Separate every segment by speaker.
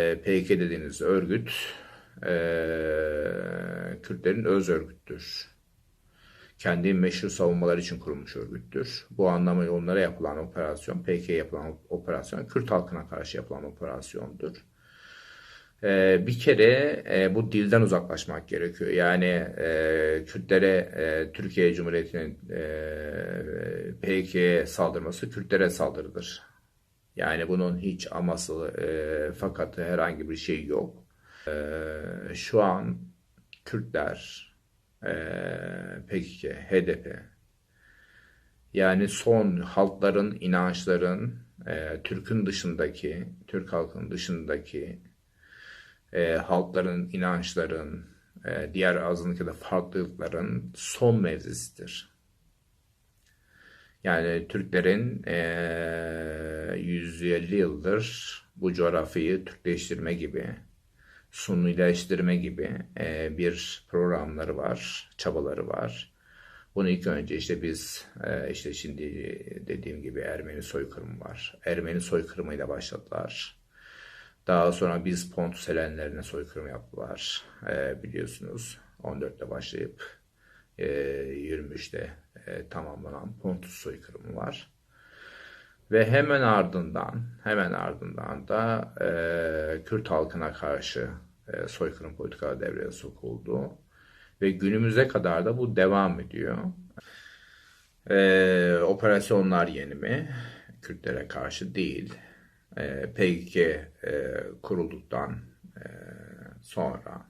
Speaker 1: E, PKK dediğiniz örgüt e, Kürtlerin öz örgüttür. Kendi meşru savunmaları için kurulmuş örgüttür. Bu anlamıyla onlara yapılan operasyon, PKK'ya yapılan operasyon, Kürt halkına karşı yapılan operasyondur. E, bir kere e, bu dilden uzaklaşmak gerekiyor. Yani e, Kürtlere, e, Türkiye Cumhuriyeti'nin e, PKK'ye saldırması Kürtlere saldırıdır. Yani bunun hiç aması e, fakat herhangi bir şey yok. E, şu an Kürtler, e, PKK, HDP yani son halkların, inançların, e, Türk'ün dışındaki, Türk halkının dışındaki e, halkların, inançların, e, diğer azınlık ya farklılıkların son mevzisidir. Yani Türklerin e, 150 yıldır bu coğrafyayı Türkleştirme gibi, Sunnileştirme gibi e, bir programları var, çabaları var. Bunu ilk önce işte biz e, işte şimdi dediğim gibi Ermeni soykırımı var. Ermeni soykırımıyla başladılar. Daha sonra biz Pontus Helenlerine soykırım yaptılar e, biliyorsunuz. 14'te başlayıp e, 23'te e, tamamlanan Pontus soykırımı var. Ve hemen ardından hemen ardından da e, Kürt halkına karşı e, soykırım politikaları devreye sokuldu. Ve günümüze kadar da bu devam ediyor. E, operasyonlar yeni mi? Kürtlere karşı değil. E, PKK e, kurulduktan e, sonra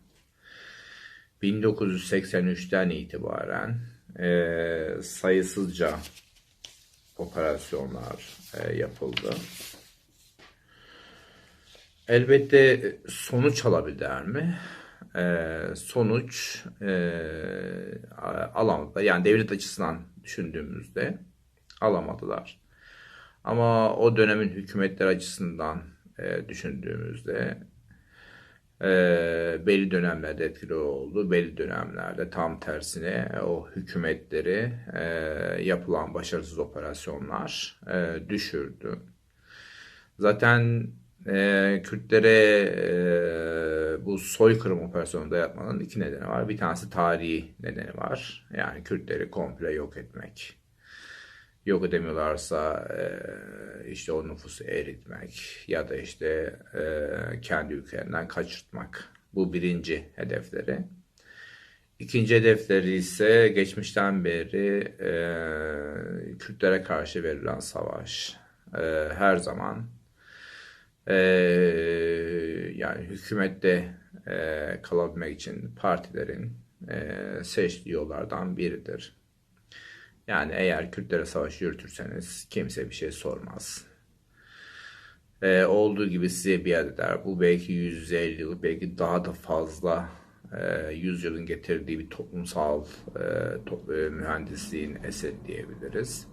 Speaker 1: 1983'ten itibaren e, sayısızca operasyonlar e, yapıldı. Elbette sonuç alabildiler mi? E, sonuç e, alamadılar. Yani devlet açısından düşündüğümüzde alamadılar. Ama o dönemin hükümetler açısından e, düşündüğümüzde e, belli dönemlerde etkili oldu. Belli dönemlerde tam tersine o hükümetleri e, yapılan başarısız operasyonlar e, düşürdü. Zaten e, Kürtlere e, bu soykırım operasyonunda yapmanın iki nedeni var. Bir tanesi tarihi nedeni var. Yani Kürtleri komple yok etmek yok edemiyorlarsa işte o nüfusu eritmek ya da işte kendi ülkelerinden kaçırtmak. Bu birinci hedefleri. İkinci hedefleri ise geçmişten beri e, Kürtlere karşı verilen savaş. E, her zaman e, yani hükümette e, kalabilmek için partilerin e, seçtiği yollardan biridir. Yani eğer Kürtlere savaş yürütürseniz kimse bir şey sormaz. Ee, olduğu gibi size biat eder. Bu belki 150 yıl, belki daha da fazla e, 100 yılın getirdiği bir toplumsal e, to, e, mühendisliğin eseri diyebiliriz.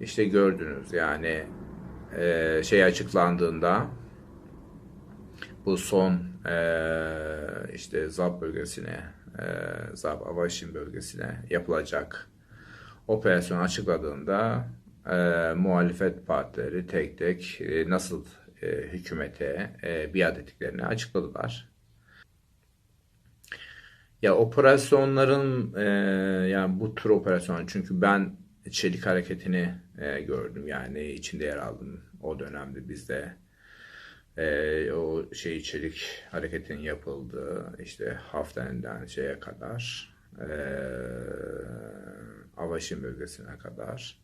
Speaker 1: İşte gördünüz yani e, şey açıklandığında bu son e, işte Zab bölgesine, e, Zab Avaşin bölgesine yapılacak operasyon açıkladığında e, muhalefet partileri tek tek e, nasıl e, hükümete e, biat ettiklerini açıkladılar. Ya operasyonların e, yani bu tür operasyon çünkü ben çelik hareketini e, gördüm yani içinde yer aldım o dönemde bizde e, o şey çelik hareketin yapıldığı işte Haften'den şeye kadar eee Avaşin bölgesine kadar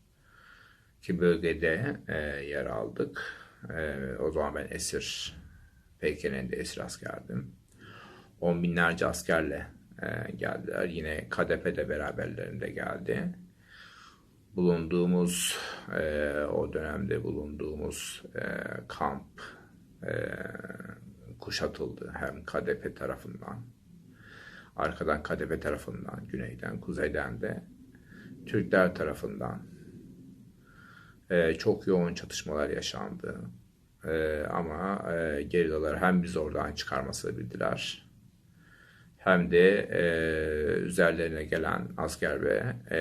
Speaker 1: ki bölgede e, yer aldık. E, o zaman ben esir, PKK'nin de esir askerdim. On binlerce askerle e, geldiler. Yine KDP de beraberlerinde geldi. Bulunduğumuz, e, o dönemde bulunduğumuz e, kamp e, kuşatıldı. Hem KDP tarafından, arkadan KDP tarafından, güneyden, kuzeyden de Türkler tarafından e, çok yoğun çatışmalar yaşandı. E, ama e, gerillalar hem biz oradan çıkarmasını bildiler hem de e, üzerlerine gelen asker ve e,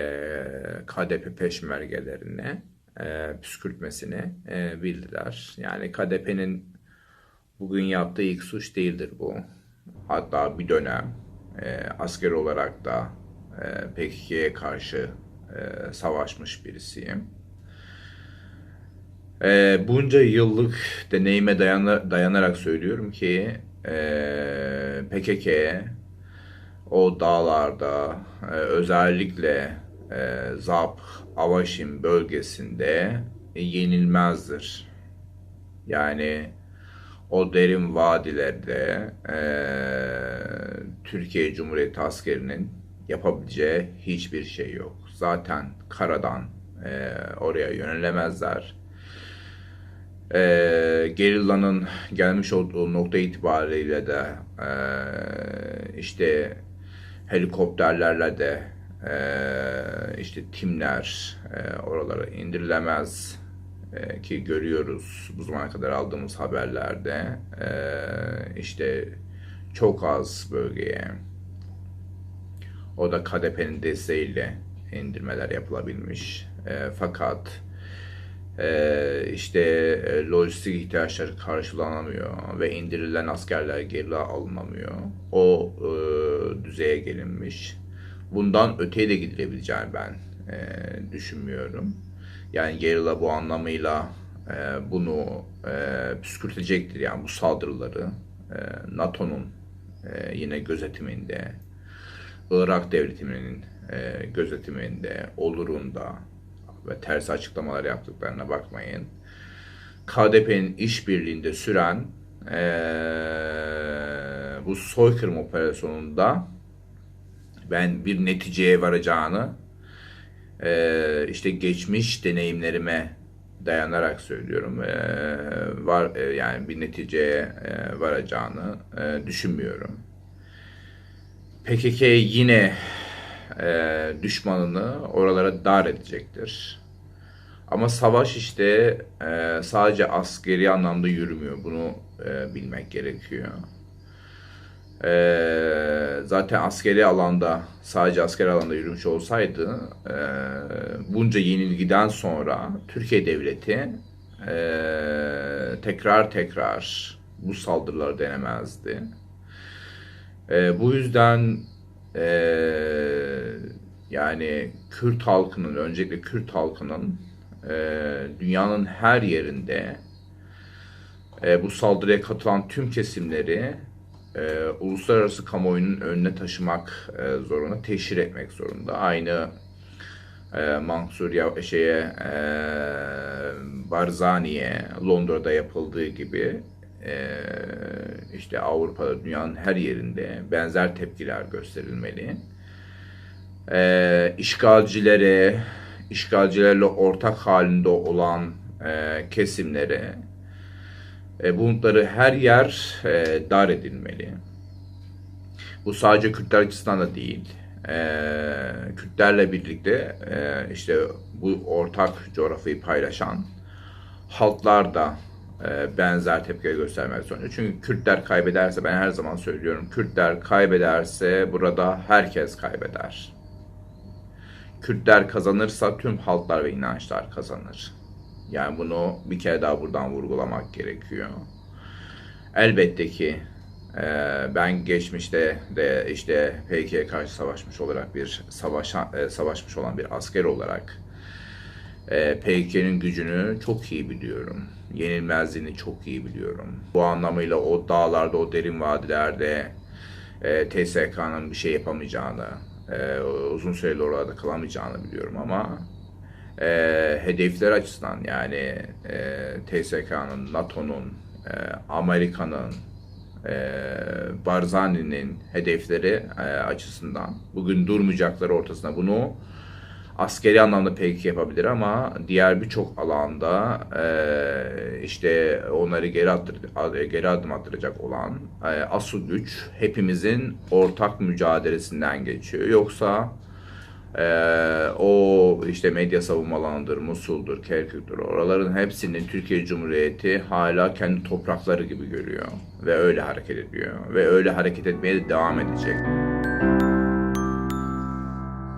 Speaker 1: KDP peşmergelerine e, püskürtmesini e, bildiler. Yani KDP'nin Bugün yaptığı ilk suç değildir bu. Hatta bir dönem e, asker olarak da e, PKK'ye karşı e, savaşmış birisiyim. E, bunca yıllık deneyime dayana- dayanarak söylüyorum ki e, PKK o dağlarda e, özellikle e, Zap, Avaşin bölgesinde e, yenilmezdir. Yani o derin vadilerde e, Türkiye Cumhuriyeti askerinin yapabileceği hiçbir şey yok. Zaten karadan e, oraya yönelemezler. E, gerillanın gelmiş olduğu nokta itibariyle de e, işte helikopterlerle de e, işte timler e, oralara indirilemez e, ki görüyoruz bu zamana kadar aldığımız haberlerde e, işte çok az bölgeye o da KDP'nin desteğiyle indirmeler yapılabilmiş. E, fakat e, işte e, lojistik ihtiyaçları karşılanamıyor ve indirilen askerler geri alınamıyor. O e, düzeye gelinmiş. Bundan öteye de gidilebileceğini ben e, düşünmüyorum. Yani gerilla bu anlamıyla e, bunu e, püskürtecektir. Yani bu saldırıları e, NATO'nun e, yine gözetiminde, Irak devletinin e, gözetiminde, olurunda ve ters açıklamalar yaptıklarına bakmayın. KDP'nin işbirliğinde süren e, bu soykırım operasyonunda ben bir neticeye varacağını e, işte geçmiş deneyimlerime dayanarak söylüyorum. E, var e, yani bir neticeye e, varacağını e, düşünmüyorum. PKK yine e, düşmanını oralara dar edecektir. Ama savaş işte e, sadece askeri anlamda yürümüyor. Bunu e, bilmek gerekiyor. E, zaten askeri alanda sadece askeri alanda yürümüş olsaydı e, bunca yenilgiden sonra Türkiye devleti e, tekrar tekrar bu saldırıları denemezdi. E, bu yüzden e, yani Kürt halkının, öncelikle Kürt halkının e, dünyanın her yerinde e, bu saldırıya katılan tüm kesimleri e, uluslararası kamuoyunun önüne taşımak e, zorunda, teşhir etmek zorunda. Aynı e, Mansur ya şeye e, Barzani'ye Londra'da yapıldığı gibi e, işte Avrupa'da dünyanın her yerinde benzer tepkiler gösterilmeli. E, işgalcilere, işgalcilerle ortak halinde olan e, kesimlere e, bunları her yer e, dar edilmeli. Bu sadece Kürtler açısından da değil. E, Kürtlerle birlikte e, işte bu ortak coğrafyayı paylaşan halklar da benzer tepki göstermek zorunda. Çünkü Kürtler kaybederse ben her zaman söylüyorum Kürtler kaybederse burada herkes kaybeder. Kürtler kazanırsa tüm halklar ve inançlar kazanır. Yani bunu bir kere daha buradan vurgulamak gerekiyor. Elbette ki e, ben geçmişte de işte PKK'ya karşı savaşmış olarak bir savaşa, e, savaşmış olan bir asker olarak e, PKK'nın gücünü çok iyi biliyorum. Yenilmezliğini çok iyi biliyorum. Bu anlamıyla o dağlarda, o derin vadilerde e, TSK'nın bir şey yapamayacağını, e, uzun süreli orada kalamayacağını biliyorum ama e, hedefler açısından yani e, TSK'nın, NATO'nun, e, Amerika'nın, e, Barzani'nin hedefleri e, açısından bugün durmayacakları ortasında bunu askeri anlamda PKK yapabilir ama diğer birçok alanda e, işte onları geri, attır, geri adım attıracak olan e, asıl güç hepimizin ortak mücadelesinden geçiyor. Yoksa e, o işte medya savunmalarıdır, Musul'dur, Kerkük'tür oraların hepsini Türkiye Cumhuriyeti hala kendi toprakları gibi görüyor ve öyle hareket ediyor ve öyle hareket etmeye de devam edecek.